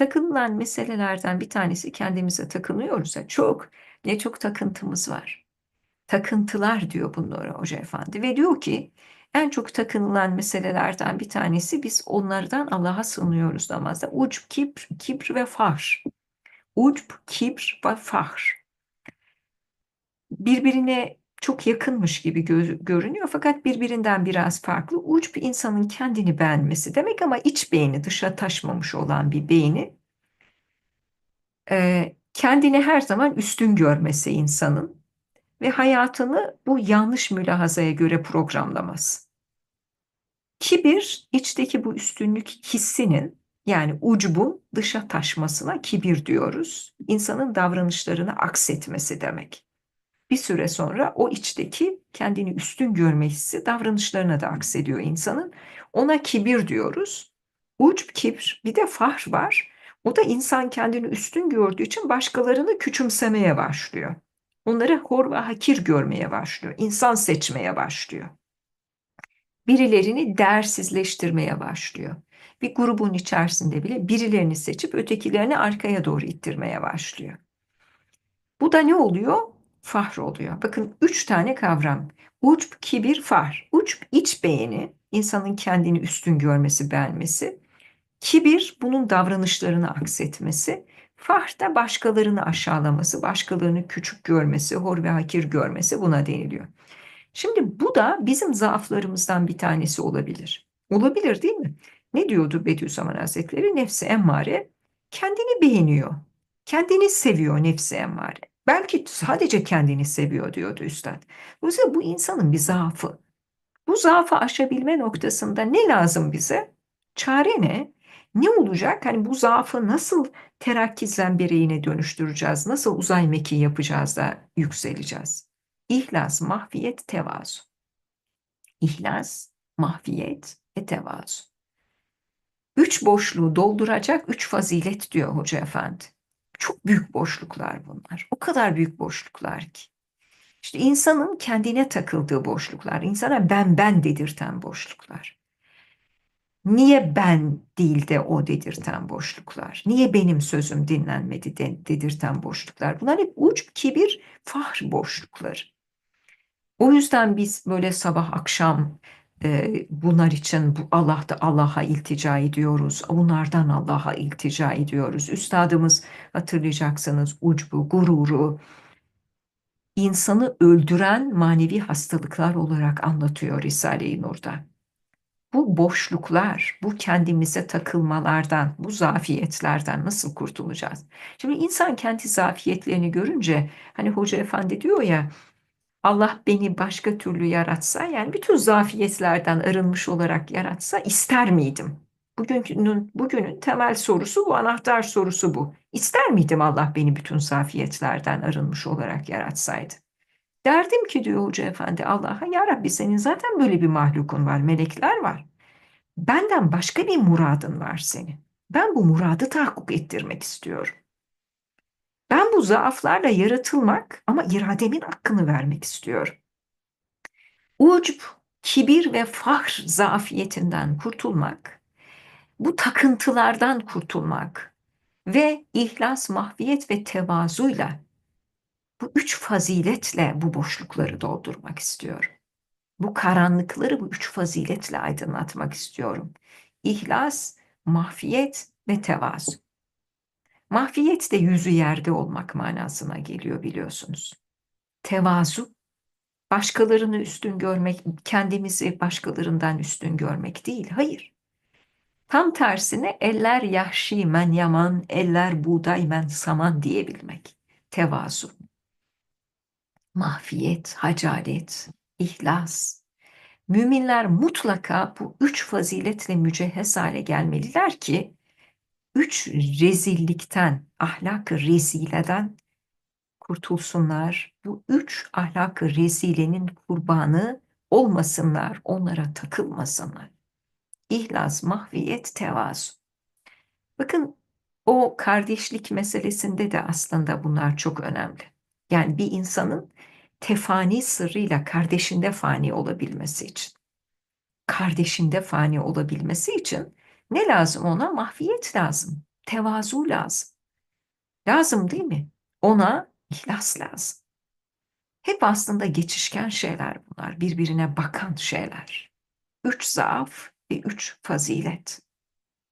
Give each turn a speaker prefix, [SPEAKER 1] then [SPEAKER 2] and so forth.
[SPEAKER 1] Takınılan meselelerden bir tanesi kendimize takınıyoruz ya çok ne çok takıntımız var. Takıntılar diyor bunlara Hoca Efendi ve diyor ki en çok takınılan meselelerden bir tanesi biz onlardan Allah'a sığınıyoruz namazda. Ucb, kibr, kibr ve fahr. Ucb, kibr ve fahr. Birbirine çok yakınmış gibi gö- görünüyor fakat birbirinden biraz farklı. Ucb insanın kendini beğenmesi demek ama iç beyni dışa taşmamış olan bir beyni e, kendini her zaman üstün görmesi insanın ve hayatını bu yanlış mülahazaya göre programlaması. Kibir, içteki bu üstünlük hissinin yani ucbun dışa taşmasına kibir diyoruz. İnsanın davranışlarını aksetmesi demek. Bir süre sonra o içteki kendini üstün görme hissi davranışlarına da aksediyor insanın. Ona kibir diyoruz. Ucb kibir, bir de fahr var. O da insan kendini üstün gördüğü için başkalarını küçümsemeye başlıyor. Onları hor ve hakir görmeye başlıyor. İnsan seçmeye başlıyor. Birilerini değersizleştirmeye başlıyor. Bir grubun içerisinde bile birilerini seçip ötekilerini arkaya doğru ittirmeye başlıyor. Bu da ne oluyor? Fahr oluyor. Bakın üç tane kavram. Ucb, kibir, fahr. Ucb iç beğeni, insanın kendini üstün görmesi, beğenmesi. Kibir bunun davranışlarını aksetmesi. Fahr da başkalarını aşağılaması, başkalarını küçük görmesi, hor ve hakir görmesi buna deniliyor. Şimdi bu da bizim zaaflarımızdan bir tanesi olabilir. Olabilir değil mi? Ne diyordu Bediüzzaman Hazretleri? Nefsi emmare kendini beğeniyor. Kendini seviyor nefsi emmare. Belki sadece kendini seviyor diyordu üstad. Dolayısıyla bu insanın bir zaafı. Bu zaafı aşabilme noktasında ne lazım bize? Çare ne? Ne olacak? Hani bu zaafı nasıl terakki zembereğine dönüştüreceğiz? Nasıl uzay mekiği yapacağız da yükseleceğiz? İhlas, mahfiyet, tevazu. İhlas, mahfiyet ve tevazu. Üç boşluğu dolduracak üç fazilet diyor Hoca Efendi. Çok büyük boşluklar bunlar. O kadar büyük boşluklar ki. İşte insanın kendine takıldığı boşluklar, insana ben ben dedirten boşluklar. Niye ben değil de o dedirten boşluklar? Niye benim sözüm dinlenmedi de, dedirten boşluklar? Bunlar hep uç kibir, fahr boşlukları. O yüzden biz böyle sabah akşam bunlar için bu Allah'ta Allah'a iltica ediyoruz. Bunlardan Allah'a iltica ediyoruz. Üstadımız hatırlayacaksınız ucbu, gururu, insanı öldüren manevi hastalıklar olarak anlatıyor Risale-i Nur'da. Bu boşluklar, bu kendimize takılmalardan, bu zafiyetlerden nasıl kurtulacağız? Şimdi insan kendi zafiyetlerini görünce hani Hoca Efendi diyor ya Allah beni başka türlü yaratsa yani bütün zafiyetlerden arınmış olarak yaratsa ister miydim? Bugünün, bugünün temel sorusu bu, anahtar sorusu bu. İster miydim Allah beni bütün zafiyetlerden arınmış olarak yaratsaydı? Derdim ki diyor Hoca Efendi Allah'a ya Rabbi senin zaten böyle bir mahlukun var, melekler var. Benden başka bir muradın var senin. Ben bu muradı tahakkuk ettirmek istiyorum. Ben bu zaaflarla yaratılmak ama irademin hakkını vermek istiyorum. Ucb, kibir ve fahr zafiyetinden kurtulmak, bu takıntılardan kurtulmak ve ihlas, mahviyet ve tevazuyla bu üç faziletle bu boşlukları doldurmak istiyorum. Bu karanlıkları bu üç faziletle aydınlatmak istiyorum. İhlas, mahfiyet ve tevazu. Mahfiyet de yüzü yerde olmak manasına geliyor biliyorsunuz. Tevazu, başkalarını üstün görmek, kendimizi başkalarından üstün görmek değil, hayır. Tam tersine eller yahşi men yaman, eller buğday men saman diyebilmek. Tevazu. Mahfiyet, hacalet, ihlas. Müminler mutlaka bu üç faziletle mücehhez hale gelmeliler ki üç rezillikten, ahlak-ı rezileden kurtulsunlar. Bu üç ahlak-ı rezilenin kurbanı olmasınlar, onlara takılmasınlar. İhlas, mahviyet, tevazu. Bakın o kardeşlik meselesinde de aslında bunlar çok önemli. Yani bir insanın tefani sırrıyla kardeşinde fani olabilmesi için, kardeşinde fani olabilmesi için ne lazım ona? Mahfiyet lazım, tevazu lazım. Lazım değil mi? Ona ihlas lazım. Hep aslında geçişken şeyler bunlar, birbirine bakan şeyler. Üç zaaf ve üç fazilet.